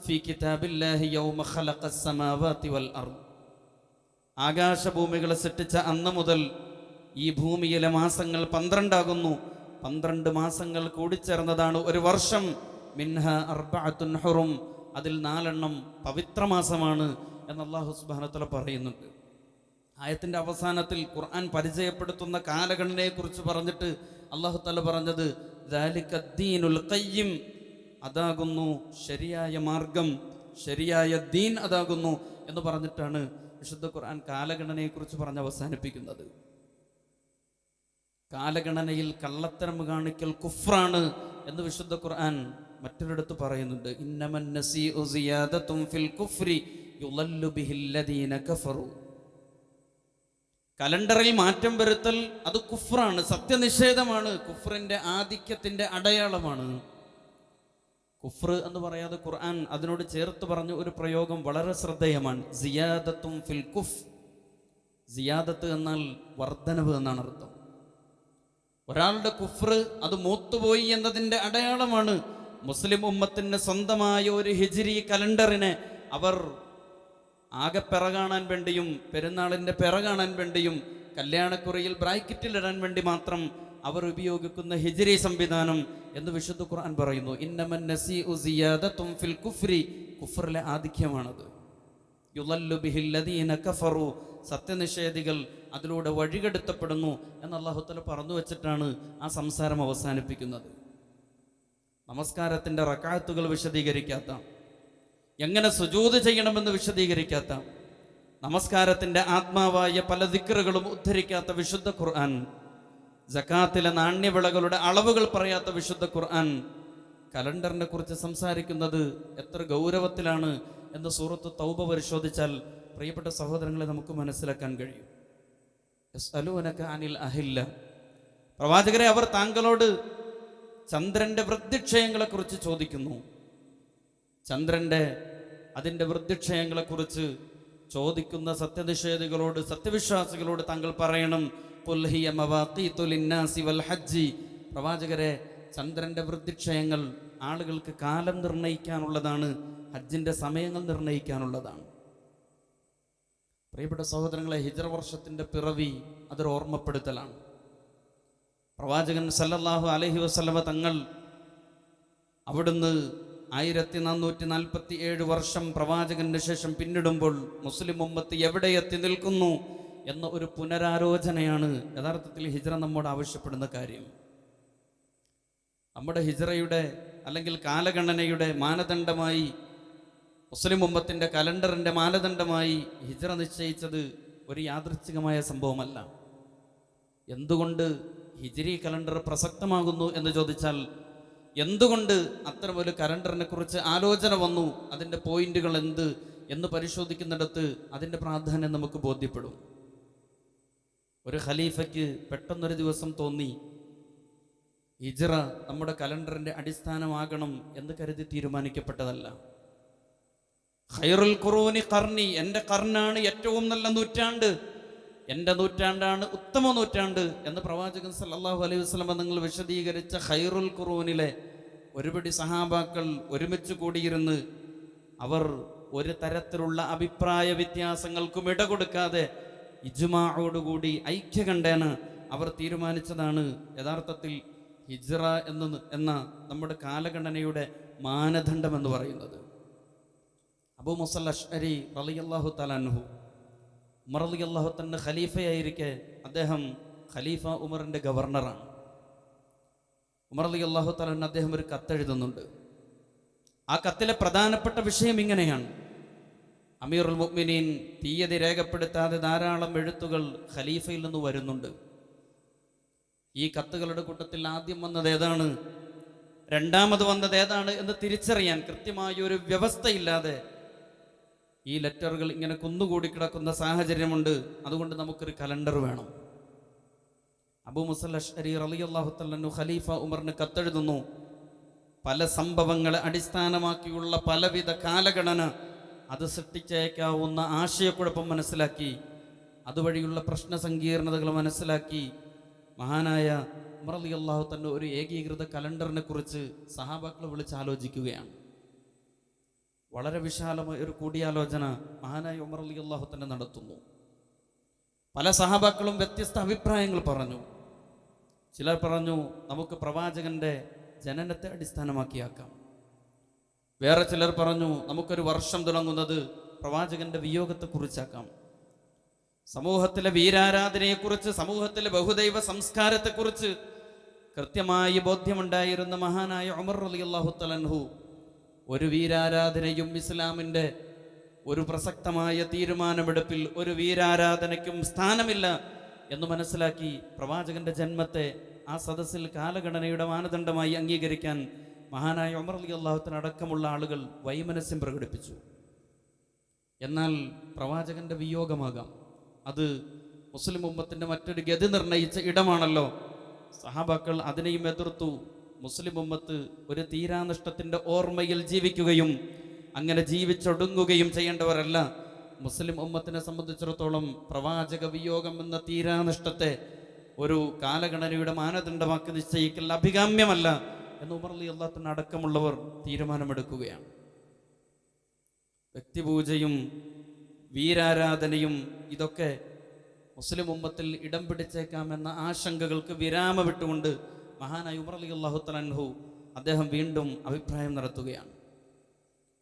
ഫീ കിതാബില്ലാഹി യൗമ വൽ അർദ്. ആകാശഭൂമികളെ സൃഷ്ടിച്ച അന്ന് മുതൽ ഈ ഭൂമിയിലെ മാസങ്ങൾ പന്ത്രണ്ടാകുന്നു. പന്ത്രണ്ട് മാസങ്ങൾ കൂടിച്ചേർന്നതാണ് ഒരു വർഷം. മിൻഹ അർബഅത്തുൻ ഹുറും. അതിൽ നാലെണ്ണം പവിത്ര മാസമാണ് എന്ന് അള്ളാഹു പറയുന്നുണ്ട്. ആയത്തിന്റെ അവസാനത്തിൽ ഖുർആൻ പരിചയപ്പെടുത്തുന്ന കാലഘടനയെക്കുറിച്ച് പറഞ്ഞിട്ട് അള്ളാഹു തല പറഞ്ഞത് "ദാലിക ദീനുൽ ഖയ്യിം." അതാകുന്നു ശരിയായ മാർഗം ശരിയായ ദീൻ അതാകുന്നു എന്ന് പറഞ്ഞിട്ടാണ് വിശുദ്ധ ഖുർആൻ കാലഗണനയെക്കുറിച്ച് പറഞ്ഞ് അവസാനിപ്പിക്കുന്നത് കാലഗണനയിൽ കള്ളത്തരം കാണിക്കൽ കുഫ്രാണ് എന്ന് വിശുദ്ധ ഖുർആൻ മറ്റൊരിടത്ത് പറയുന്നുണ്ട് ഇന്നമൻ ഫിൽ കുഫ്രി യുളല്ലു ബിഹില്ലദീന ലദീന കഫറു കലണ്ടറിൽ മാറ്റം വരുത്തൽ അത് കുഫ്രാണ് സത്യനിഷേധമാണ്. കുഫ്രിന്റെ ആധിക്യത്തിന്റെ അടയാളമാണ്. കുഫ്ർ എന്ന് പറയാതെ ഖുർആൻ അതിനോട് ചേർത്ത് പറഞ്ഞ ഒരു പ്രയോഗം വളരെ ശ്രദ്ധേയമാണ്. സിയാദത്തും ഫിൽ കുഫ്. സിയാദത്ത് എന്നാൽ വർധനവ് എന്നാണ് അർത്ഥം. ഒരാളുടെ കുഫ്ർ അത് മൂത്തുപോയി എന്നതിന്റെ അടയാളമാണ്. മുസ്ലിം ഉമ്മത്തിന്റെ സ്വന്തമായ ഒരു ഹിജിരി കലണ്ടറിനെ അവർ ആകെ പിറ കാണാൻ വേണ്ടിയും പെരുന്നാളിന്റെ പിറ കാണാൻ വേണ്ടിയും കല്യാണക്കുറിയിൽ ബ്രാക്കറ്റിലിടാൻ വേണ്ടി മാത്രം അവർ ഉപയോഗിക്കുന്ന ഹിജിരി സംവിധാനം എന്ന് വിശുദ്ധ ഖുർആൻ പറയുന്നു. ഇന്നമൻ നസി സിയാദത്തും ഫിൽ കുഫ്രി. കുഫറിലെ ആധിക്യമാണത്. യുലല്ലു കഫറു. സത്യനിഷേധികൾ അതിലൂടെ വഴികെടുത്തപ്പെടുന്നു എന്ന് അള്ളാഹുത്തല പറഞ്ഞു വെച്ചിട്ടാണ് ആ സംസാരം അവസാനിപ്പിക്കുന്നത്. നമസ്കാരത്തിന്റെ റക്കാത്തുകൾ വിശദീകരിക്കാത്ത എങ്ങനെ സുജൂത് ചെയ്യണമെന്ന് വിശദീകരിക്കാത്ത നമസ്കാരത്തിന്റെ ആത്മാവായ പല ദിക്കറുകളും ഉദ്ധരിക്കാത്ത വിശുദ്ധ ഖുർആൻ ജക്കാത്തിലെ നാണ്യവിളകളുടെ അളവുകൾ പറയാത്ത വിശുദ്ധ ഖുർആൻ കലണ്ടറിനെ കുറിച്ച് സംസാരിക്കുന്നത് എത്ര ഗൗരവത്തിലാണ് എന്ന സൂറത്ത് തൗബ പരിശോധിച്ചാൽ പ്രിയപ്പെട്ട സഹോദരങ്ങളെ നമുക്ക് മനസ്സിലാക്കാൻ കഴിയും. അനിൽ അഹില്ല. പ്രവാചകരെ അവർ താങ്കളോട് ചന്ദ്രന്റെ വൃദ്ധിക്ഷയങ്ങളെക്കുറിച്ച് ചോദിക്കുന്നു. ചന്ദ്രന്റെ അതിന്റെ വൃദ്ധിക്ഷയങ്ങളെക്കുറിച്ച് ചോദിക്കുന്ന സത്യനിഷേധികളോട് സത്യവിശ്വാസികളോട് താങ്കൾ പറയണം. "ഖുൽ മവാഖീതു ലിന്നാസി വൽ ഹജ്ജി." പ്രവാചകരെ ചന്ദ്രന്റെ വൃദ്ധിക്ഷയങ്ങൾ ആളുകൾക്ക് കാലം നിർണയിക്കാനുള്ളതാണ് ഹജ്ജിന്റെ സമയങ്ങൾ നിർണയിക്കാനുള്ളതാണ് പ്രിയപ്പെട്ട സഹോദരങ്ങളെ ഹിജറ വർഷത്തിന്റെ പിറവി അതൊരു ഓർമ്മപ്പെടുത്തലാണ്. പ്രവാചകൻ സല്ലല്ലാഹു അലഹി വസ്ലമ തങ്ങൾ അവിടുന്ന് ആയിരത്തി നാനൂറ്റി നാൽപ്പത്തി ഏഴ് വർഷം പ്രവാചകന്റെ ശേഷം പിന്നിടുമ്പോൾ മുസ്ലിം ഉമ്മത്ത് എവിടെ എത്തി നിൽക്കുന്നു എന്ന ഒരു പുനരാലോചനയാണ് യഥാർത്ഥത്തിൽ ഹിജ്റ നമ്മോട് ആവശ്യപ്പെടുന്ന കാര്യം. നമ്മുടെ ഹിജ്റയുടെ അല്ലെങ്കിൽ കാലഗണനയുടെ മാനദണ്ഡമായി മുസ്ലിം ഉമ്മത്തിന്റെ കലണ്ടറിന്റെ മാനദണ്ഡമായി ഹിജ്റ നിശ്ചയിച്ചത് ഒരു യാദൃച്ഛികമായ സംഭവമല്ല. എന്തുകൊണ്ട് ഹിജിരി കലണ്ടർ പ്രസക്തമാകുന്നു എന്ന് ചോദിച്ചാൽ എന്തുകൊണ്ട് അത്തരമൊരു കലണ്ടറിനെ കുറിച്ച് ആലോചന വന്നു? അതിന്റെ പോയിന്റുകൾ എന്ത് എന്ന് പരിശോധിക്കുന്നിടത്ത് അതിന്റെ പ്രാധാന്യം നമുക്ക് ബോധ്യപ്പെടും. ഒരു ഖലീഫയ്ക്ക് പെട്ടെന്നൊരു ദിവസം തോന്നി ഹിജ്റ നമ്മുടെ കലണ്ടറിന്റെ അടിസ്ഥാനമാകണം എന്ന് കരുതി തീരുമാനിക്കപ്പെട്ടതല്ല. ഖൈറുൽ ഖുറൂനി കർണി എന്റെ കർണാണ് ഏറ്റവും നല്ല നൂറ്റാണ്ട്. എന്റെ നൂറ്റാണ്ടാണ് ഉത്തമ നൂറ്റാണ്ട് എന്ന് പ്രവാചകൻ സല്ലാഹു അലൈഹി വസ്ലമ നിങ്ങൾ വിശദീകരിച്ച ഖൈറുൽ ഖുറൂനിലെ ഒരുപടി സഹാബാക്കൾ ഒരുമിച്ച് കൂടിയിരുന്ന് അവർ ഒരു തരത്തിലുള്ള അഭിപ്രായ വ്യത്യാസങ്ങൾക്കും ഇട കൊടുക്കാതെ ഐക്യ ഐക്യകണ്ഠേന അവർ തീരുമാനിച്ചതാണ്. യഥാർത്ഥത്തിൽ ഹിജ്റ എന്ന് എന്ന നമ്മുടെ കാലഘടനയുടെ മാനദണ്ഡം എന്ന് പറയുന്നത്. അബു മുസൽ അഷ്അരി റളിയല്ലാഹു തലാൻഹു ഉമർ അലി അള്ളാഹു തന്റെ ഖലീഫയായിരിക്കെ അദ്ദേഹം ഖലീഫ ഉമറിന്റെ ഗവർണറാണ്. ഉമർ അലി അള്ളാഹു തലാൻ അദ്ദേഹം ഒരു കത്തെഴുതുന്നുണ്ട് ആ കത്തിലെ പ്രധാനപ്പെട്ട വിഷയം ഇങ്ങനെയാണ്. അമീറുൽ മുഅ്മിനീൻ തീയതി രേഖപ്പെടുത്താതെ ധാരാളം എഴുത്തുകൾ ഖലീഫയിൽ നിന്ന് വരുന്നുണ്ട്. ഈ കത്തുകളുടെ കൂട്ടത്തിൽ ആദ്യം വന്നത് ഏതാണ്? രണ്ടാമത് വന്നത് ഏതാണ് എന്ന് തിരിച്ചറിയാൻ കൃത്യമായ ഒരു വ്യവസ്ഥയില്ലാതെ ഈ ലെറ്ററുകൾ ഇങ്ങനെ കുന്നുകൂടി കിടക്കുന്ന സാഹചര്യമുണ്ട്. അതുകൊണ്ട് നമുക്കൊരു കലണ്ടർ വേണം. അബു അഷ്അരി റളിയല്ലാഹു തആല ഖലീഫ ഉമറിന് കത്തെഴുതുന്നു. പല സംഭവങ്ങളെ അടിസ്ഥാനമാക്കിയുള്ള പലവിധ കാലഗണന അത് സൃഷ്ടിച്ചേക്കാവുന്ന ആശയക്കുഴപ്പം മനസ്സിലാക്കി അതുവഴിയുള്ള പ്രശ്ന സങ്കീർണതകൾ മനസ്സിലാക്കി. മഹാനായ ഉമർ അലി അള്ളാഹു തന്നെ ഒരു ഏകീകൃത കലണ്ടറിനെ കുറിച്ച് സഹാബാക്കളെ വിളിച്ച് ആലോചിക്കുകയാണ്. വളരെ വിശാലമായ ഒരു കൂടിയാലോചന മഹാനായ ഉമർ അലി അള്ളാഹു തന്നെ നടത്തുന്നു. പല സഹാബാക്കളും വ്യത്യസ്ത അഭിപ്രായങ്ങൾ പറഞ്ഞു. ചിലർ പറഞ്ഞു നമുക്ക് പ്രവാചകന്റെ ജനനത്തെ അടിസ്ഥാനമാക്കിയാക്കാം. വേറെ ചിലർ പറഞ്ഞു നമുക്കൊരു വർഷം തുടങ്ങുന്നത് പ്രവാചകന്റെ വിയോഗത്തെക്കുറിച്ചാക്കാം. സമൂഹത്തിലെ വീരാരാധനയെക്കുറിച്ച് സമൂഹത്തിലെ ബഹുദൈവ സംസ്കാരത്തെക്കുറിച്ച് കൃത്യമായി ബോധ്യമുണ്ടായിരുന്ന മഹാനായ ഉമർ അലി അള്ളാഹു തലൻഹു ഒരു വീരാരാധനയും ഇസ്ലാമിന്റെ ഒരു പ്രസക്തമായ തീരുമാനമെടുപ്പിൽ ഒരു വീരാരാധനയ്ക്കും സ്ഥാനമില്ല എന്ന് മനസ്സിലാക്കി പ്രവാചകന്റെ ജന്മത്തെ ആ സദസ്സിൽ കാലഗണനയുടെ മാനദണ്ഡമായി അംഗീകരിക്കാൻ മഹാനായ ഉമർ അലി അള്ളാഹുത്തിനടക്കമുള്ള ആളുകൾ വൈമനസ്യം പ്രകടിപ്പിച്ചു. എന്നാൽ പ്രവാചകന്റെ വിയോഗമാകാം. അത് മുസ്ലിം ഉമ്മത്തിന്റെ മറ്റൊരു ഗതി നിർണയിച്ച ഇടമാണല്ലോ. സഹാബാക്കൾ അതിനെയും എതിർത്തു. മുസ്ലിം ഉമ്മത്ത് ഒരു തീരാനഷ്ടത്തിന്റെ ഓർമ്മയിൽ ജീവിക്കുകയും അങ്ങനെ ജീവിച്ചൊടുങ്ങുകയും ചെയ്യേണ്ടവരല്ല. മുസ്ലിം ഉമ്മത്തിനെ സംബന്ധിച്ചിടത്തോളം പ്രവാചക വിയോഗം എന്ന തീരാനഷ്ടത്തെ ഒരു കാലഗണനയുടെ മാനദണ്ഡമാക്കി നിശ്ചയിക്കൽ അഭികാമ്യമല്ല എന്ന് ഉമർ അലി അള്ളാഹത്തിന് അടക്കമുള്ളവർ തീരുമാനമെടുക്കുകയാണ്. വ്യക്തിപൂജയും വീരാരാധനയും ഇതൊക്കെ മുസ്ലിം ഉമ്മത്തിൽ ഇടം പിടിച്ചേക്കാമെന്ന ആശങ്കകൾക്ക് വിരാമ വിട്ടുകൊണ്ട് മഹാനായ ഉമർ അലി അള്ളാഹു തലൻഹു അദ്ദേഹം വീണ്ടും അഭിപ്രായം നടത്തുകയാണ്.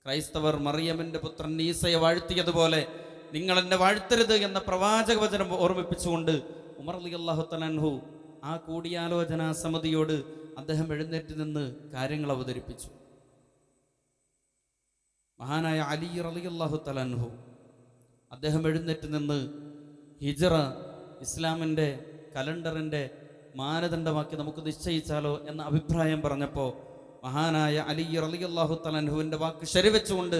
ക്രൈസ്തവർ മറിയമിന്റെ പുത്രൻ ഈസയെ വാഴ്ത്തിയതുപോലെ നിങ്ങൾ എന്നെ വാഴ്ത്തരുത് എന്ന പ്രവാചക വചനം ഓർമ്മിപ്പിച്ചുകൊണ്ട് ഉമർ അലി അള്ളാഹു തലൻഹു ആ കൂടിയാലോചനാ സമിതിയോട് അദ്ദേഹം എഴുന്നേറ്റ് നിന്ന് കാര്യങ്ങൾ അവതരിപ്പിച്ചു. മഹാനായ അലി അലി അള്ളാഹു തലൻഹു അദ്ദേഹം എഴുന്നേറ്റ് നിന്ന് ഹിജറ ഇസ്ലാമിന്റെ കലണ്ടറിന്റെ മാനദണ്ഡമാക്കി നമുക്ക് നിശ്ചയിച്ചാലോ എന്ന അഭിപ്രായം പറഞ്ഞപ്പോൾ മഹാനായ അലി അലി അള്ളാഹു തലൻഹുവിന്റെ വാക്ക് ശരിവെച്ചുകൊണ്ട്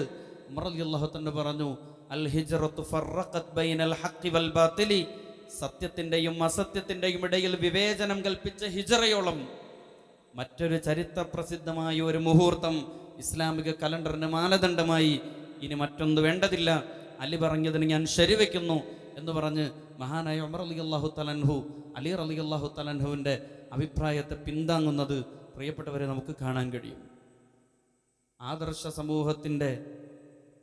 അള്ളാഹു പറഞ്ഞു അൽ ഹിജറത്തു ബാത്തിലി. സത്യത്തിന്റെയും അസത്യത്തിന്റെയും ഇടയിൽ വിവേചനം കൽപ്പിച്ച ഹിജറയോളം മറ്റൊരു ചരിത്ര പ്രസിദ്ധമായ ഒരു മുഹൂർത്തം ഇസ്ലാമിക കലണ്ടറിന് മാനദണ്ഡമായി ഇനി മറ്റൊന്ന് വേണ്ടതില്ല. അലി പറഞ്ഞതിന് ഞാൻ ശരിവെക്കുന്നു. എന്ന് പറഞ്ഞ് മഹാനായ ഉമർ അലി അള്ളാഹു തലൻഹു അലി അലി അള്ളാഹു തലൻഹുവിന്റെ അഭിപ്രായത്തെ പിന്താങ്ങുന്നത് പ്രിയപ്പെട്ടവരെ നമുക്ക് കാണാൻ കഴിയും. ആദർശ സമൂഹത്തിന്റെ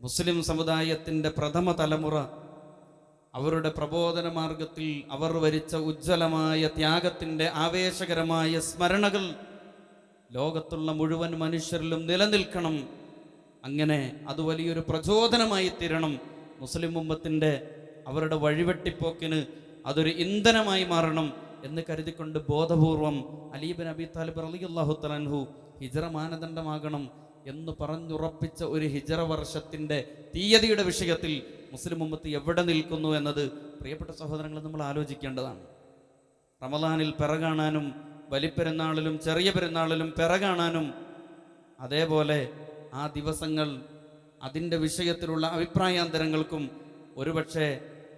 മുസ്ലിം സമുദായത്തിന്റെ പ്രഥമ തലമുറ അവരുടെ പ്രബോധന മാർഗത്തിൽ അവർ വരിച്ച ഉജ്ജ്വലമായ ത്യാഗത്തിന്റെ ആവേശകരമായ സ്മരണകൾ ലോകത്തുള്ള മുഴുവൻ മനുഷ്യരിലും നിലനിൽക്കണം. അങ്ങനെ അത് വലിയൊരു പ്രചോദനമായി തീരണം. മുസ്ലിം ഉമ്മത്തിന്റെ അവരുടെ വഴിവെട്ടിപ്പോക്കിന് അതൊരു ഇന്ധനമായി മാറണം എന്ന് കരുതിക്കൊണ്ട് ബോധപൂർവം അലീബൻ അബി താലിബ് അലി അള്ളാഹു തലൻഹു ഹിജറ മാനദണ്ഡമാകണം എന്ന് പറഞ്ഞുറപ്പിച്ച ഒരു ഹിജറ വർഷത്തിന്റെ തീയതിയുടെ വിഷയത്തിൽ മുസ്ലിം ഉമ്മത്ത് എവിടെ നിൽക്കുന്നു എന്നത് പ്രിയപ്പെട്ട സഹോദരങ്ങൾ നമ്മൾ ആലോചിക്കേണ്ടതാണ്. റമദാനിൽ പിറകാണാനും വലിപ്പെരുന്നാളിലും ചെറിയ പെരുന്നാളിലും പിറകാണാനും അതേപോലെ ആ ദിവസങ്ങൾ അതിന്റെ വിഷയത്തിലുള്ള അഭിപ്രായാന്തരങ്ങൾക്കും ഒരുപക്ഷെ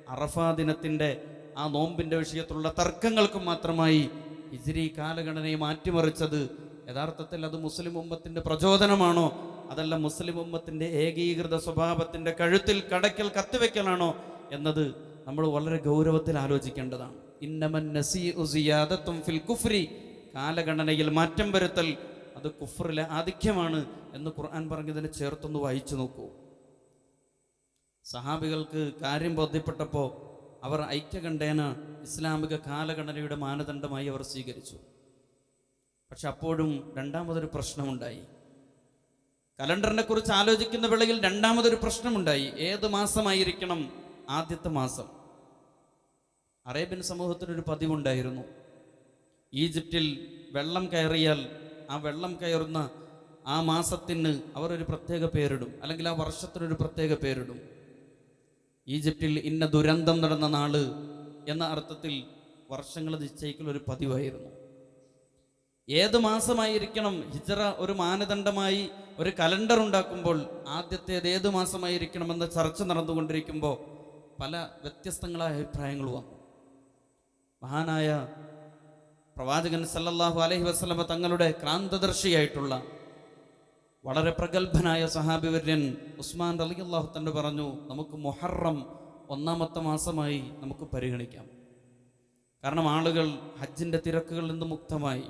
അറഫാ ദിനത്തിന്റെ ആ നോമ്പിന്റെ വിഷയത്തിലുള്ള തർക്കങ്ങൾക്കും മാത്രമായി ഹിജ്രി കാലഗണനയെ മാറ്റിമറിച്ചത് യഥാർത്ഥത്തിൽ അത് മുസ്ലിം ഉമ്മത്തിന്റെ പ്രചോദനമാണോ? അതല്ല മുസ്ലിം ഉമ്മത്തിന്റെ ഏകീകൃത സ്വഭാവത്തിന്റെ കഴുത്തിൽ കടയ്ക്കൽ കത്തിവെക്കലാണോ? എന്നത് നമ്മൾ വളരെ ഗൗരവത്തിൽ ആലോചിക്കേണ്ടതാണ്. ഇന്നമൻ നസീഉ സിയാദത്തും ഫിൽ കുഫ്രി. കാലഗണനയിൽ മാറ്റം വരുത്തൽ അത് കുഫറിലെ ആധിക്യമാണ് എന്ന് ഖുർആൻ പറഞ്ഞതിനെ ചേർത്തൊന്ന് വായിച്ചു നോക്കൂ. സഹാബികൾക്ക് കാര്യം ബോധ്യപ്പെട്ടപ്പോൾ അവർ ഐക്യകണ്ഠേന ഇസ്ലാമിക കാലഘടനയുടെ മാനദണ്ഡമായി അവർ സ്വീകരിച്ചു. പക്ഷെ അപ്പോഴും രണ്ടാമതൊരു പ്രശ്നമുണ്ടായി. കലണ്ടറിനെ കുറിച്ച് ആലോചിക്കുന്ന വേളയിൽ രണ്ടാമതൊരു പ്രശ്നമുണ്ടായി. ഏത് മാസമായിരിക്കണം ആദ്യത്തെ മാസം? അറേബ്യൻ സമൂഹത്തിനൊരു പതിവുണ്ടായിരുന്നു. ഈജിപ്തിൽ വെള്ളം കയറിയാൽ ആ വെള്ളം കയറുന്ന ആ മാസത്തിന് അവർ ഒരു പ്രത്യേക പേരിടും. അല്ലെങ്കിൽ ആ വർഷത്തിനൊരു പ്രത്യേക പേരിടും. ഈജിപ്തിൽ ഇന്ന ദുരന്തം നടന്ന നാൾ എന്ന അർത്ഥത്തിൽ വർഷങ്ങൾ നിശ്ചയിക്കൽ ഒരു പതിവായിരുന്നു. ഏത് മാസമായിരിക്കണം ഹിജറ ഒരു മാനദണ്ഡമായി ഒരു കലണ്ടർ ഉണ്ടാക്കുമ്പോൾ ആദ്യത്തേത് ഏത് മാസമായിരിക്കണമെന്ന ചർച്ച നടന്നുകൊണ്ടിരിക്കുമ്പോൾ പല വ്യത്യസ്തങ്ങളായ അഭിപ്രായങ്ങൾ വന്നു. മഹാനായ പ്രവാചകൻ സല്ലല്ലാഹു അലൈഹി വസ്ലമ തങ്ങളുടെ ക്രാന്തദർശിയായിട്ടുള്ള വളരെ പ്രഗത്ഭനായ സഹാബിവര്യൻ ഉസ്മാൻ അലി അള്ളാഹു തന്നെ പറഞ്ഞു നമുക്ക് മൊഹറം ഒന്നാമത്തെ മാസമായി നമുക്ക് പരിഗണിക്കാം. കാരണം ആളുകൾ ഹജ്ജിന്റെ തിരക്കുകളിൽ നിന്ന് മുക്തമായി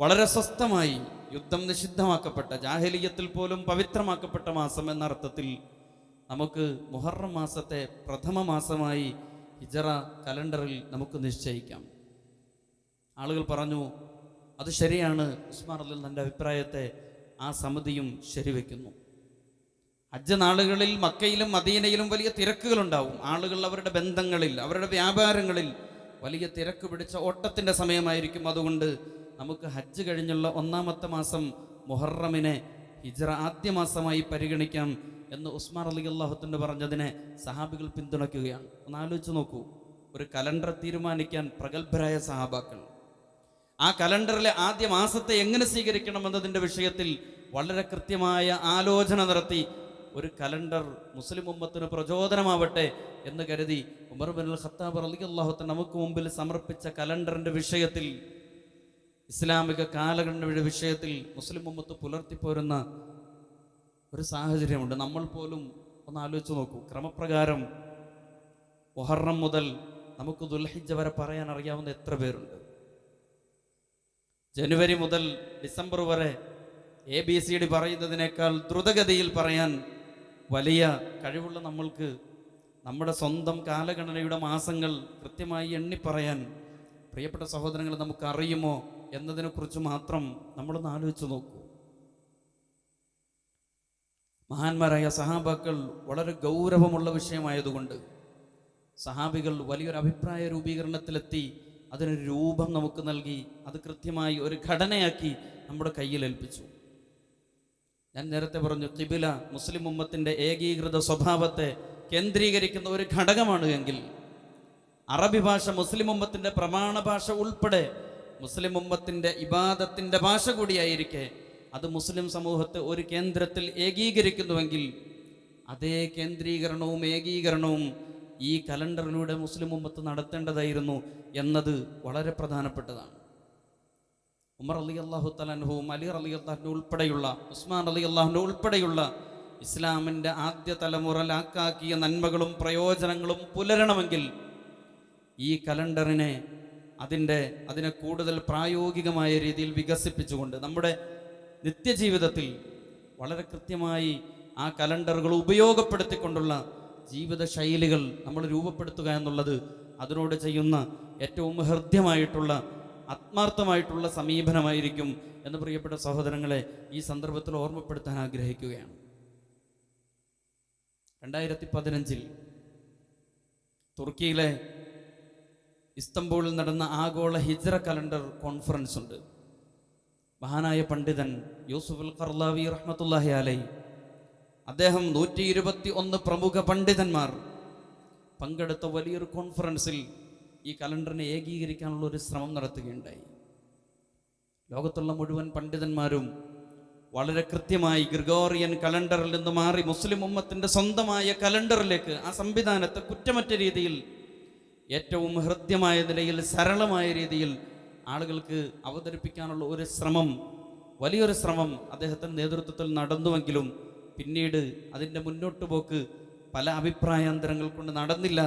വളരെ സ്വസ്ഥമായി യുദ്ധം നിഷിദ്ധമാക്കപ്പെട്ട ജാഹലിയത്തിൽ പോലും പവിത്രമാക്കപ്പെട്ട മാസം എന്ന അർത്ഥത്തിൽ നമുക്ക് മുഹറം മാസത്തെ പ്രഥമ മാസമായി ഹിജറ കലണ്ടറിൽ നമുക്ക് നിശ്ചയിക്കാം. ആളുകൾ പറഞ്ഞു അത് ശരിയാണ്. ഉസ്മാൻ അലിൽ തന്റെ അഭിപ്രായത്തെ ആ സമിതിയും ശരിവെക്കുന്നു. അജ്ജ നാളുകളിൽ മക്കയിലും മദീനയിലും വലിയ തിരക്കുകളുണ്ടാവും. ആളുകൾ അവരുടെ ബന്ധങ്ങളിൽ അവരുടെ വ്യാപാരങ്ങളിൽ വലിയ തിരക്ക് പിടിച്ച ഓട്ടത്തിന്റെ സമയമായിരിക്കും. അതുകൊണ്ട് നമുക്ക് ഹജ്ജ് കഴിഞ്ഞുള്ള ഒന്നാമത്തെ മാസം മുഹറമിനെ ഹിജ്റ ആദ്യ മാസമായി പരിഗണിക്കാം എന്ന് ഉസ്മാൻ അലി അള്ളാഹുത്തിന്റെ പറഞ്ഞതിനെ സഹാബികൾ പിന്തുണയ്ക്കുകയാണ്. ഒന്ന് ആലോചിച്ച് നോക്കൂ. ഒരു കലണ്ടർ തീരുമാനിക്കാൻ പ്രഗത്ഭരായ സഹാബാക്കൾ ആ കലണ്ടറിലെ ആദ്യ മാസത്തെ എങ്ങനെ സ്വീകരിക്കണം എന്നതിന്റെ വിഷയത്തിൽ വളരെ കൃത്യമായ ആലോചന നടത്തി. ഒരു കലണ്ടർ മുസ്ലിം ഉമ്മത്തിന് പ്രചോദനമാവട്ടെ എന്ന് കരുതി ഉമർ ബിൻ ഖത്താബ് അലി അള്ളാഹുത്ത നമുക്ക് മുമ്പിൽ സമർപ്പിച്ച കലണ്ടറിന്റെ വിഷയത്തിൽ ഇസ്ലാമിക കാലഘട്ടയുടെ വിഷയത്തിൽ മുസ്ലിം ഉമ്മത്ത് പുലർത്തിപ്പോരുന്ന ഒരു സാഹചര്യമുണ്ട്. നമ്മൾ പോലും ഒന്ന് ആലോചിച്ച് നോക്കൂ. ക്രമപ്രകാരം മുഹറം മുതൽ നമുക്ക് ദുൽഹിജ വരെ പറയാൻ അറിയാവുന്ന എത്ര പേരുണ്ട്? ജനുവരി മുതൽ ഡിസംബർ വരെ എ ബി സി ഡി പറയുന്നതിനേക്കാൾ ദ്രുതഗതിയിൽ പറയാൻ വലിയ കഴിവുള്ള നമ്മൾക്ക് നമ്മുടെ സ്വന്തം കാലഗണനയുടെ മാസങ്ങൾ കൃത്യമായി എണ്ണി പറയാൻ പ്രിയപ്പെട്ട സഹോദരങ്ങൾ നമുക്ക് അറിയുമോ എന്നതിനെക്കുറിച്ച് മാത്രം നമ്മളൊന്ന് ആലോചിച്ച് നോക്കൂ. മഹാന്മാരായ സഹാബാക്കൾ വളരെ ഗൗരവമുള്ള വിഷയമായതുകൊണ്ട് സഹാബികൾ വലിയൊരു അഭിപ്രായ രൂപീകരണത്തിലെത്തി അതിനൊരു രൂപം നമുക്ക് നൽകി അത് കൃത്യമായി ഒരു ഘടനയാക്കി നമ്മുടെ കയ്യിൽ ഏൽപ്പിച്ചു. ഞാൻ നേരത്തെ പറഞ്ഞു കിബില മുസ്ലിം ഉമ്മത്തിന്റെ ഏകീകൃത സ്വഭാവത്തെ കേന്ദ്രീകരിക്കുന്ന ഒരു ഘടകമാണ് എങ്കിൽ അറബി ഭാഷ മുസ്ലിം ഉമ്മത്തിന്റെ പ്രമാണ ഭാഷ ഉൾപ്പെടെ മുസ്ലിം ഉമ്മത്തിന്റെ ഇബാദത്തിന്റെ ഭാഷ കൂടിയായിരിക്കെ അത് മുസ്ലിം സമൂഹത്തെ ഒരു കേന്ദ്രത്തിൽ ഏകീകരിക്കുന്നുവെങ്കിൽ അതേ കേന്ദ്രീകരണവും ഏകീകരണവും ഈ കലണ്ടറിലൂടെ മുസ്ലിം ഉമ്മത്ത് നടത്തേണ്ടതായിരുന്നു എന്നത് വളരെ പ്രധാനപ്പെട്ടതാണ്. ഉമർ അലി അള്ളാഹു തലാൻഹുവും അലി അലി അള്ളാഹിന്റെ ഉൾപ്പെടെയുള്ള ഉസ്മാൻ അലി അള്ളാഹിന്റെ ഉൾപ്പെടെയുള്ള ഇസ്ലാമിന്റെ ആദ്യ തലമുറ ലാക്കാക്കിയ നന്മകളും പ്രയോജനങ്ങളും പുലരണമെങ്കിൽ ഈ കലണ്ടറിനെ അതിന്റെ അതിനെ കൂടുതൽ പ്രായോഗികമായ രീതിയിൽ വികസിപ്പിച്ചുകൊണ്ട് നമ്മുടെ നിത്യജീവിതത്തിൽ വളരെ കൃത്യമായി ആ കലണ്ടറുകൾ ഉപയോഗപ്പെടുത്തിക്കൊണ്ടുള്ള ജീവിത ശൈലികൾ നമ്മൾ രൂപപ്പെടുത്തുക എന്നുള്ളത് അതിനോട് ചെയ്യുന്ന ഏറ്റവും ഹൃദ്യമായിട്ടുള്ള ആത്മാർത്ഥമായിട്ടുള്ള സമീപനമായിരിക്കും എന്ന് പ്രിയപ്പെട്ട സഹോദരങ്ങളെ ഈ സന്ദർഭത്തിൽ ഓർമ്മപ്പെടുത്താൻ ആഗ്രഹിക്കുകയാണ്. രണ്ടായിരത്തി പതിനഞ്ചിൽ തുർക്കിയിലെ ഇസ്തംബൂളിൽ നടന്ന ആഗോള ഹിജ്ര കലണ്ടർ കോൺഫറൻസ് ഉണ്ട്. മഹാനായ പണ്ഡിതൻ യൂസുഫ് അൽ കർലാവി റഹ്മത്തുല്ലാഹി അലൈ അദ്ദേഹം നൂറ്റി ഇരുപത്തി ഒന്ന് പ്രമുഖ പണ്ഡിതന്മാർ. പങ്കെടുത്ത വലിയൊരു കോൺഫറൻസിൽ ഈ കലണ്ടറിനെ ഏകീകരിക്കാനുള്ള ഒരു ശ്രമം നടത്തുകയുണ്ടായി. ലോകത്തുള്ള മുഴുവൻ പണ്ഡിതന്മാരും വളരെ കൃത്യമായി ഗ്രിഗോറിയൻ കലണ്ടറിൽ നിന്ന് മാറി മുസ്ലിം ഉമ്മത്തിന്റെ സ്വന്തമായ കലണ്ടറിലേക്ക് ആ സംവിധാനത്തെ കുറ്റമറ്റ രീതിയിൽ ഏറ്റവും ഹൃദ്യമായ നിലയിൽ സരളമായ രീതിയിൽ ആളുകൾക്ക് അവതരിപ്പിക്കാനുള്ള ഒരു ശ്രമം വലിയൊരു ശ്രമം അദ്ദേഹത്തിന്റെ നേതൃത്വത്തിൽ നടന്നുവെങ്കിലും പിന്നീട് അതിന്റെ മുന്നോട്ട് പോക്ക് പല അഭിപ്രായാന്തരങ്ങൾ കൊണ്ട് നടന്നില്ല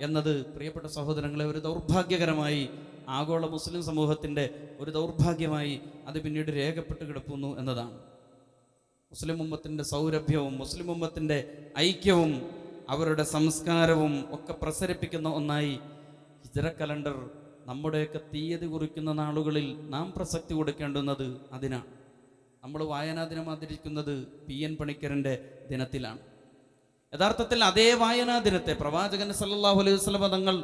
എന്നത് പ്രിയപ്പെട്ട സഹോദരങ്ങളെ ഒരു ദൗർഭാഗ്യകരമായി ആഗോള മുസ്ലിം സമൂഹത്തിന്റെ ഒരു ദൗർഭാഗ്യമായി അത് പിന്നീട് രേഖപ്പെട്ട് കിടക്കുന്നു എന്നതാണ്. മുസ്ലിം ഉമ്മത്തിന്റെ സൗരഭ്യവും മുസ്ലിം ഉമ്മത്തിന്റെ ഐക്യവും അവരുടെ സംസ്കാരവും ഒക്കെ പ്രസരിപ്പിക്കുന്ന ഒന്നായി ഹിജറ കലണ്ടർ നമ്മുടെയൊക്കെ തീയതി കുറിക്കുന്ന നാളുകളിൽ നാം പ്രസക്തി കൊടുക്കേണ്ടുന്നത് അതിനാണ്. നമ്മൾ വായനാ ദിനം ആചരിക്കുന്നത് പി എൻ പണിക്കരന്റെ ദിനത്തിലാണ്. യഥാർത്ഥത്തിൽ അതേ വായനാ ദിനത്തെ പ്രവാചകൻ സല്ലാഹു അലൈഹി വസ്ലമ തങ്ങൾ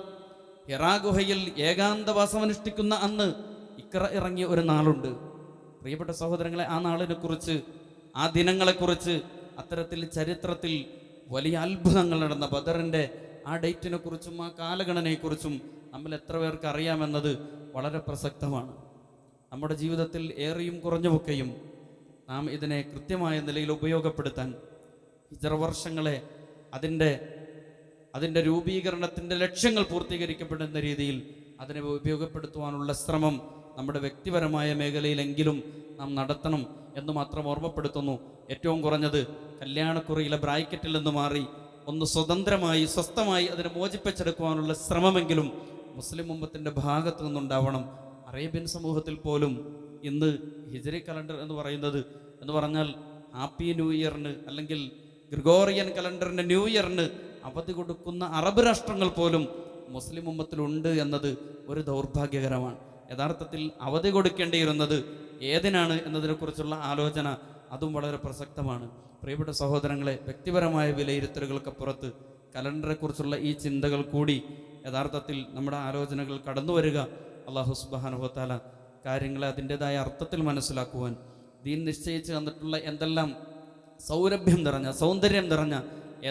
ഹിറാഗുഹയിൽ ഏകാന്തവാസം അനുഷ്ഠിക്കുന്ന അന്ന് ഇക്ര ഇറങ്ങിയ ഒരു നാളുണ്ട്. പ്രിയപ്പെട്ട സഹോദരങ്ങളെ ആ നാളിനെക്കുറിച്ച് ആ ദിനങ്ങളെക്കുറിച്ച് അത്തരത്തിൽ ചരിത്രത്തിൽ വലിയ അത്ഭുതങ്ങൾ നടന്ന ബദറിന്റെ ആ ഡേറ്റിനെ കുറിച്ചും ആ കാലഗണനയെക്കുറിച്ചും നമ്മൾ എത്ര പേർക്ക് അറിയാമെന്നത് വളരെ പ്രസക്തമാണ്. നമ്മുടെ ജീവിതത്തിൽ ഏറെയും കുറഞ്ഞുമൊക്കെയും നാം ഇതിനെ കൃത്യമായ നിലയിൽ ഉപയോഗപ്പെടുത്താൻ ഇത്ര വർഷങ്ങളെ അതിന്റെ അതിന്റെ രൂപീകരണത്തിന്റെ ലക്ഷ്യങ്ങൾ പൂർത്തീകരിക്കപ്പെടുന്ന രീതിയിൽ അതിനെ ഉപയോഗപ്പെടുത്തുവാനുള്ള ശ്രമം നമ്മുടെ വ്യക്തിപരമായ മേഖലയിലെങ്കിലും നാം നടത്തണം എന്ന് മാത്രം ഓർമ്മപ്പെടുത്തുന്നു. ഏറ്റവും കുറഞ്ഞത് കല്യാണക്കുറിയിലെ ബ്രാക്കറ്റിൽ നിന്ന് മാറി ഒന്ന് സ്വതന്ത്രമായി സ്വസ്ഥമായി അതിനെ മോചിപ്പിച്ചെടുക്കുവാനുള്ള ശ്രമമെങ്കിലും മുസ്ലിം മുമ്പത്തിന്റെ ഭാഗത്തു നിന്നുണ്ടാവണം അറേബ്യൻ സമൂഹത്തിൽ പോലും ഇന്ന് ഹിജറി കലണ്ടർ എന്ന് പറയുന്നത് എന്ന് പറഞ്ഞാൽ ഹാപ്പി ന്യൂ ഇയറിന് അല്ലെങ്കിൽ ഗ്രിഗോറിയൻ കലണ്ടറിന്റെ ന്യൂ ഇയറിന് അവധി കൊടുക്കുന്ന അറബ് രാഷ്ട്രങ്ങൾ പോലും മുസ്ലിം ഉമ്മത്തിലുണ്ട് എന്നത് ഒരു ദൗർഭാഗ്യകരമാണ്. യഥാർത്ഥത്തിൽ അവധി കൊടുക്കേണ്ടിയിരുന്നത് ഏതിനാണ് എന്നതിനെക്കുറിച്ചുള്ള ആലോചന അതും വളരെ പ്രസക്തമാണ്. പ്രിയപ്പെട്ട സഹോദരങ്ങളെ വ്യക്തിപരമായ വിലയിരുത്തലുകൾക്കപ്പുറത്ത് കലണ്ടറെക്കുറിച്ചുള്ള ഈ ചിന്തകൾ കൂടി യഥാർത്ഥത്തിൽ നമ്മുടെ ആലോചനകൾ കടന്നു വരിക അള്ളാഹു സുബാനുഭത്താല കാര്യങ്ങളെ അതിന്റെതായ അർത്ഥത്തിൽ മനസ്സിലാക്കുവാൻ ദീൻ നിശ്ചയിച്ച് തന്നിട്ടുള്ള എന്തെല്ലാം സൗരഭ്യം നിറഞ്ഞ സൗന്ദര്യം നിറഞ്ഞ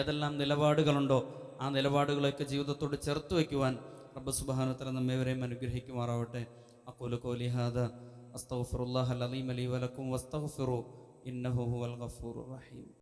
ഏതെല്ലാം നിലപാടുകളുണ്ടോ ആ നിലപാടുകളൊക്കെ ജീവിതത്തോട് ചേർത്ത് വയ്ക്കുവാൻ റബ്ബ് സുബാനുത്തല നമ്മേവരെയും അനുഗ്രഹിക്കുമാറാവട്ടെ. അക്കൂല കോലിഹാദ അസ്തഗ്ഫിറുല്ലാഹൽ അലീം അലി വലക്കും വസ്തഫുറു ഇന്നഹു ഹുവൽ ഗഫൂർ റഹീം.